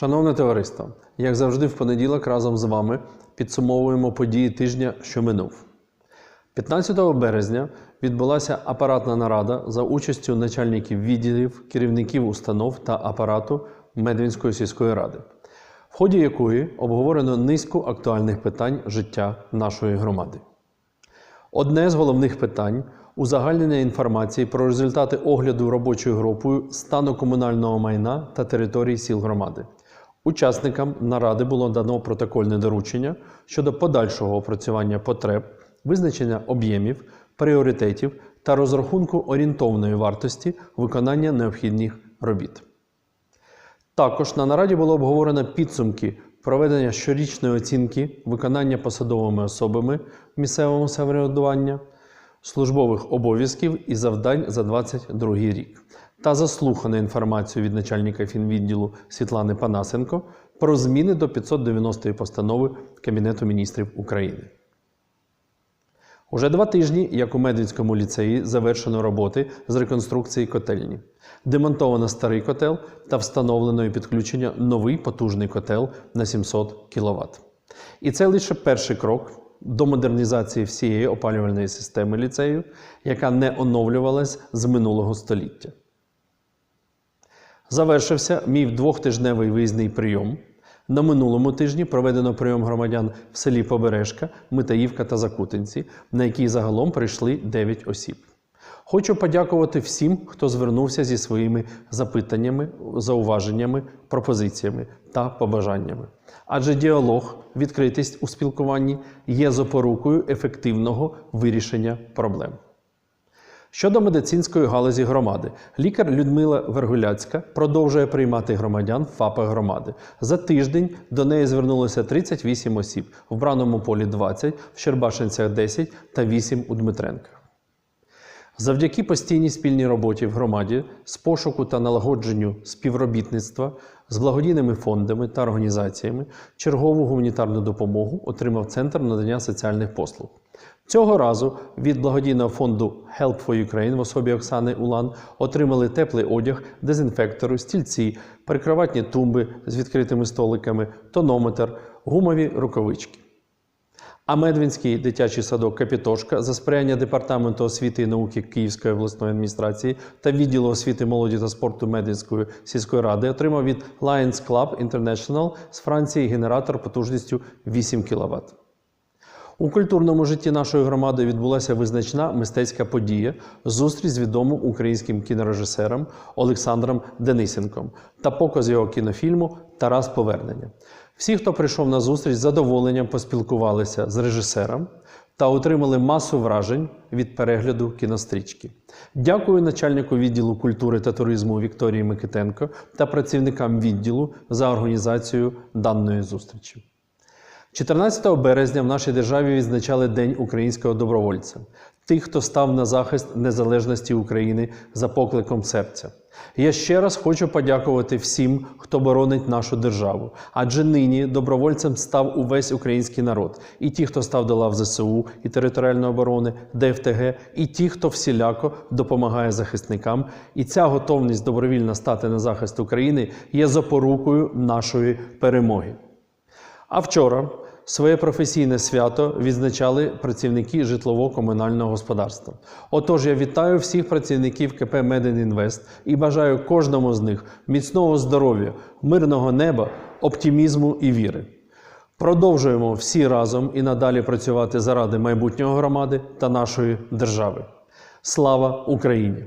Шановне товариство, як завжди, в понеділок разом з вами підсумовуємо події тижня, що минув. 15 березня відбулася апаратна нарада за участю начальників відділів, керівників установ та апарату Медвінської сільської ради, в ході якої обговорено низку актуальних питань життя нашої громади. Одне з головних питань узагальнення інформації про результати огляду робочою групою стану комунального майна та територій сіл громади. Учасникам наради було дано протокольне доручення щодо подальшого опрацювання потреб, визначення об'ємів, пріоритетів та розрахунку орієнтовної вартості виконання необхідних робіт. Також на нараді було обговорено підсумки проведення щорічної оцінки виконання посадовими особами місцевого самоврядування, службових обов'язків і завдань за 2022 рік та заслухано інформацію від начальника фінвідділу Світлани Панасенко про зміни до 590-ї постанови Кабінету міністрів України. Уже два тижні, як у Медвінському ліцеї, завершено роботи з реконструкції котельні. Демонтовано старий котел та встановлено і підключення новий потужний котел на 700 кВт. І це лише перший крок до модернізації всієї опалювальної системи ліцею, яка не оновлювалась з минулого століття. Завершився мій двохтижневий виїзний прийом. На минулому тижні проведено прийом громадян в селі Побережка, Митаївка та Закутинці, на який загалом прийшли 9 осіб. Хочу подякувати всім, хто звернувся зі своїми запитаннями, зауваженнями, пропозиціями та побажаннями. Адже діалог, відкритість у спілкуванні є запорукою ефективного вирішення проблем. Щодо медицинської галузі громади, лікар Людмила Вергуляцька продовжує приймати громадян ФАПа громади. За тиждень до неї звернулося 38 осіб, в Браному полі 20, в Щербашинцях 10 та 8 у Дмитренках. Завдяки постійній спільній роботі в громаді з пошуку та налагодженню співробітництва з благодійними фондами та організаціями чергову гуманітарну допомогу отримав Центр надання соціальних послуг. Цього разу від благодійного фонду Help for Ukraine в особі Оксани Улан отримали теплий одяг, дезінфектори, стільці, прикроватні тумби з відкритими столиками, тонометр, гумові рукавички. А Медвінський дитячий садок Капітошка за сприяння Департаменту освіти і науки Київської обласної адміністрації та відділу освіти, молоді та спорту Медвінської сільської ради отримав від Lions Club International з Франції генератор потужністю 8 кВт. У культурному житті нашої громади відбулася визначна мистецька подія зустріч з відомим українським кінорежисером Олександром Денисенком та показ його кінофільму Тарас Повернення. Всі, хто прийшов на зустріч, з задоволенням поспілкувалися з режисером та отримали масу вражень від перегляду кінострічки. Дякую начальнику відділу культури та туризму Вікторії Микитенко та працівникам відділу за організацію даної зустрічі. 14 березня в нашій державі відзначали День українського добровольця, тих, хто став на захист незалежності України за покликом серця. Я ще раз хочу подякувати всім, хто боронить нашу державу, адже нині добровольцем став увесь український народ, і ті, хто став до лав ЗСУ і територіальної оборони, ДФТГ, і ті, хто всіляко допомагає захисникам. І ця готовність добровільно стати на захист України є запорукою нашої перемоги. А вчора своє професійне свято відзначали працівники житлово-комунального господарства. Отож, я вітаю всіх працівників КП «Медінінвест» і бажаю кожному з них міцного здоров'я, мирного неба, оптимізму і віри. Продовжуємо всі разом і надалі працювати заради майбутнього громади та нашої держави. Слава Україні!